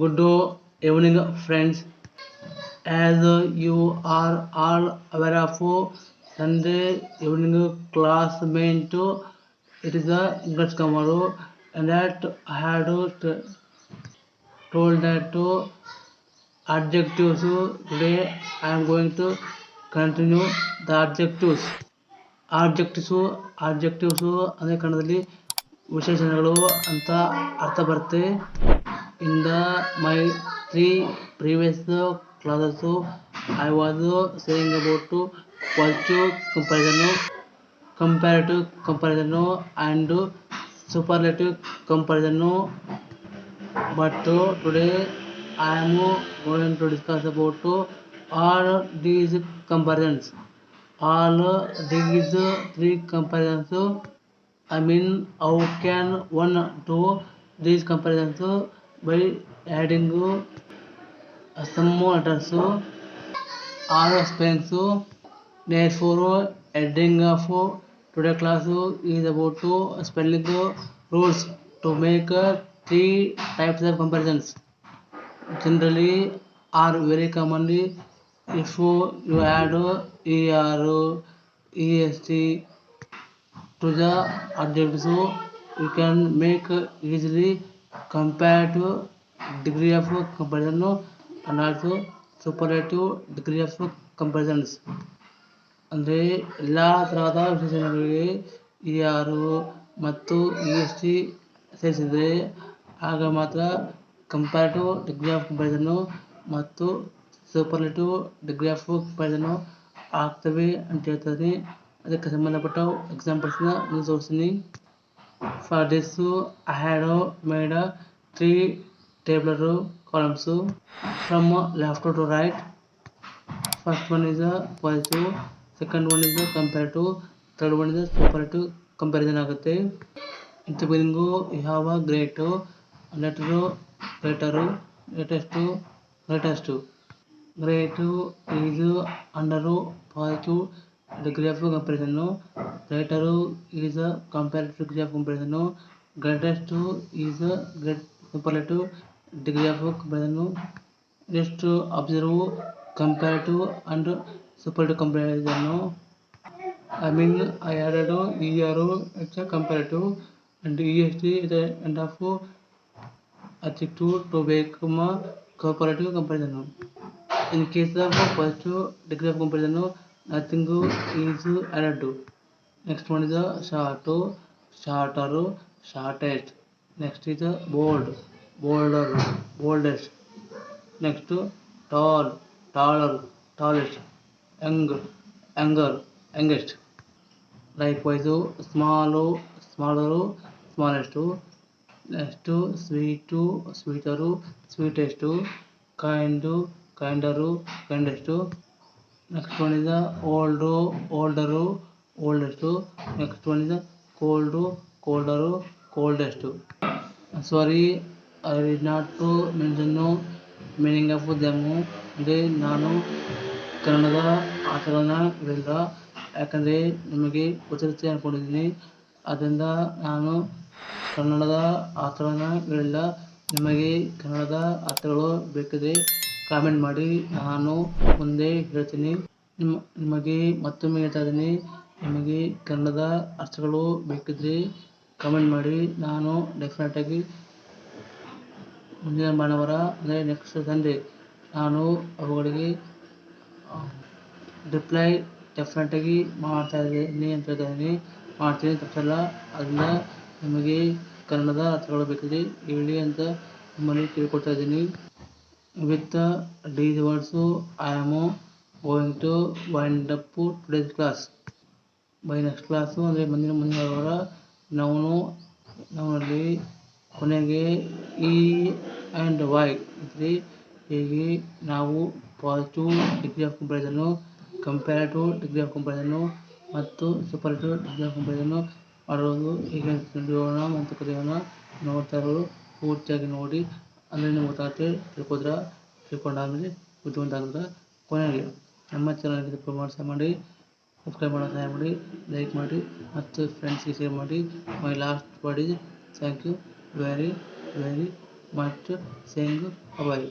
good evening friends as you are all aware of sunday evening class meant it is a english tomorrow and that i had told that to adjectives today i am going to continue the adjectives objectives objectives ಅದೇ ಕನ್ನಡದಲ್ಲಿ ವಿಶೇಷಣಗಳು ಅಂತ ಅರ್ಥ ಬರುತ್ತೆ in the my three previous classes i was saying about virtue comparison comparative comparison and superlative comparison but today i am going to discuss about all these comparisons all these three comparisons i mean how can one do these comparisons by adding some letters or spells. Therefore, adding of today class is about to spelling rules to make three types of comparisons. Generally, are very commonly if you add er, est to the adjectives, you can make easily compared to degree of comparison and also superlative degree of ಅಂದರೆ ಎಲ್ಲ ತರಹದ ವಿಶೇಷಣಗಳಿಗೆ E e ಆರು ಮತ್ತು E e S T ಸೇರಿಸಿದರೆ ಆಗ ಮಾತ್ರ comparative degree of comparison ಮತ್ತು superlative degree of ಕಂಪ್ಯಾರಿಸನ್ನು ಆಗ್ತವೆ ಅಂತ ಹೇಳ್ತಾರೆ ಅದಕ್ಕೆ ಸಂಬಂಧಪಟ್ಟ ಎಕ್ಸಾಂಪಲ್ಸ್ನ ಮುಂದೆ ತೋರಿಸ್ತೀನಿ for this I had made three tabular columns from left to right first one is positive second one is comparative third one is superlative comparison ಆಗುತ್ತೆ ಇಂಥ ಬಿಗಿನಿಂಗು ಯಾವ great later greater latest greatest great is under positive degree greater two is a comparative degree of comparison. No, greatest two is a comparative degree of comparison. No, just to observe comparative and superlative comparison. No, I mean I added ERO it's a comparative and EST is the end of adjective to become a comparative comparison. No. In case of positive degree of comparison, no, nothing is added to. Next one is short shorter shortest next is bold bolder boldest next tall taller tallest young younger youngest likewise small smaller smallest next sweet sweeter sweetest kind kinder kindest next one is old older oldest next one is cold colder coldest sorry I not to mention meaning of them ಅಂದರೆ ನಾನು ಕನ್ನಡದ ಆಚರಣ ಇರಲಿಲ್ಲ ಯಾಕಂದರೆ ನಿಮಗೆ ಗೊತ್ತಿರುತ್ತೆ ಅಂದ್ಕೊಂಡಿದ್ದೀನಿ ಅದರಿಂದ ನಾನು ಕನ್ನಡದ ಆಟಗಳನ್ನ ಇರಲಿಲ್ಲ ನಿಮಗೆ ಕನ್ನಡದ ಆತಗಳು ಬೇಕಿದ್ರೆ ಕಾಮೆಂಟ್ ಮಾಡಿ ನಾನು ಮುಂದೆ ಹೇಳ್ತೀನಿ ನಿಮ್ಮ ನಿಮಗೆ ಮತ್ತೊಮ್ಮೆ ಹೇಳ್ತಾ ಇದ್ದೀನಿ ನಿಮಗೆ ಕನ್ನಡದ ಅರ್ಥಗಳು ಬೇಕಿದ್ರೆ ಕಮೆಂಟ್ ಮಾಡಿ ನಾನು ಡೆಫಿನೆಟಾಗಿ ಮುಂದಿನ ಭಾನುವಾರ ಅಂದರೆ ನೆಕ್ಸ್ಟ್ ಸಂಡೇ ನಾನು ಅವುಗಳಿಗೆ ರಿಪ್ಲೈ ಡೆಫಿನೆಟಾಗಿ ಮಾಡ್ತಾ ಇದ್ದೀನಿ ಅಂತ ಹೇಳ್ತಾ ಇದ್ದೀನಿ ಮಾಡ್ತೀನಿ ತಪ್ಪಲ್ಲ ಅದನ್ನ ನಿಮಗೆ ಕನ್ನಡದ ಅರ್ಥಗಳು ಬೇಕಿದ್ರೆ ಹೇಳಿ ಅಂತ ನಿಮ್ಮಲ್ಲಿ ಕೇಳ್ಕೊಳ್ತಾ ಇದ್ದೀನಿ with the words I am going to wind up today's class by next class ಅಂದರೆ ಮುಂದಿನ ಮುಂದಿನ ವಾರ e ನಾವು ನಾವಲ್ಲಿ ಕೊನೆಗೆ ಇ ಆ್ಯಂಡ್ ವೈ ಇದ್ರಿ ಹೇಗೆ ನಾವು positive degree of comparison comparative degree of comparison ಮತ್ತು ಸೂಪರ್ಟಿವ್ ಡಿಗ್ರಿ ಆಫ್ ಕಂಪ್ಯಾರಿಸನ್ನು ಮಾಡೋದು ಹೇಗೆ ತಿಳಿಯೋಣ ಮತ್ತು ಕಲಿಯೋಣ ನೋಡ್ತಾ ಇರೋರು ಪೂರ್ತಿಯಾಗಿ ನೋಡಿ ಅಂದರೆ ನಿಮ್ಗೆ ಗೊತ್ತಾಗುತ್ತೆ ತಿಳ್ಕೋದ್ರ ತಿಳ್ಕೊಂಡಾದ್ಮೇಲೆ ಬುದ್ಧಿವಂತ ಆಗಿದ್ರೆ ಕೊನೆಗೆ ನಮ್ಮ ಚಾನಲ್ಗೆ ಪ್ರಮೋಟ್ಸ್ ಮಾಡಿ ಸಬ್ಸ್ಕ್ರೈಬ್ ಮಾಡೋಕೆ ಸಹಾಯ ಮಾಡಿ ಲೈಕ್ ಮಾಡಿ ಮತ್ತು ಫ್ರೆಂಡ್ಸ್ಗೆ ಶೇರ್ ಮಾಡಿ my last body thank you very very much saying bye